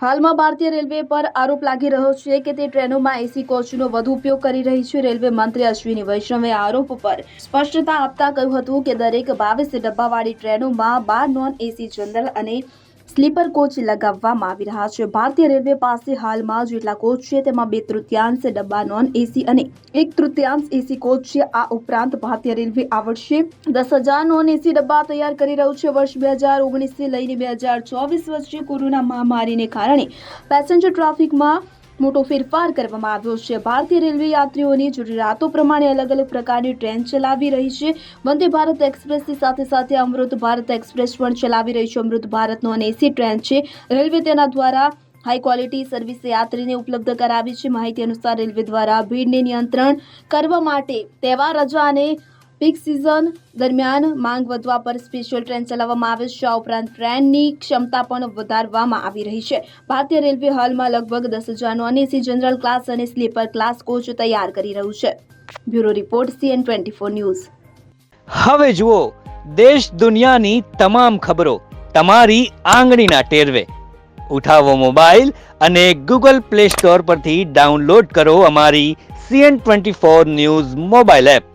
હાલમાં ભારતીય રેલવે પર આરોપ લાગી રહ્યો છે કે તે ટ્રેનોમાં એસી કોચનો વધુ ઉપયોગ કરી રહી છે. રેલવે મંત્રી અશ્વિની વૈષ્ણવે આરોપ પર સ્પષ્ટતા આપતા કહ્યું હતું કે દરેક બાવીસ ડબ્બાવાળી ટ્રેનોમાં બાર નોન એસી જનરલ અને સ્લીપર કોચ લગાવવામાં આવી રહ્યા છે. ભારતીય રેલવે પાસે હાલમાં જેટલા કોચ છે, તેમાં બે તૃતીયાંશ ડબ્બા નોન એસી અને એક તૃતીયાંશ એસી કોચ છે. આ ઉપરાંત ભારતીય રેલવે આ વર્ષે દસ હજાર નોન એસી ડબ્બા તૈયાર કરી રહ્યું છે. વર્ષ બે હજાર ઓગણીસથી લઈને બે હજાર ચોવીસ વચ્ચે કોરોના મહામારીને કારણે પેસેન્જર ટ્રાફિકમાં મોટો ફેરફાર કરવામાં આવ્યો છે. ભારતીય રેલવે યાત્રીઓની જરૂરિયાતો પ્રમાણે અલગ અલગ પ્રકારની ટ્રેન ચલાવી રહી છે. વંદે ભારત એક્સપ્રેસની સાથે સાથે અમૃત ભારત એક્સપ્રેસ પણ ચલાવી રહી છે. અમૃત ભારતનો અને એસી ટ્રેન છે. રેલવે તેના દ્વારા હાઈ ક્વોલિટી સર્વિસ યાત્રીને ઉપલબ્ધ કરાવી છે. માહિતી અનુસાર રેલવે દ્વારા ભીડને નિયંત્રણ કરવા માટે તહેવાર રજા અને પીક સિઝન દરમિયાન માંગ વધવા પર સ્પેશિયલ ટ્રેન ચલાવવામાં આવે છે. આ ઉપરાંત ટ્રેનની ક્ષમતા પણ વધારવામાં આવી રહી છે. ભારતીય રેલવે હાલમાં લગભગ દસ હજાર નોન એસી જનરલ ક્લાસ અને સ્લીપર ક્લાસ કોચ તૈયાર કરી રહ્યું છે. Bureau report CN twenty four news. હવે જુઓ, દેશ દુનિયાની તમામ ખબરો તમારી આંગળીના ટેરવે. ઉઠાવો મોબાઈલ અને ગૂગલ પ્લે સ્ટોર પરથી ડાઉનલોડ કરો અમારી CN twenty four news mobile app.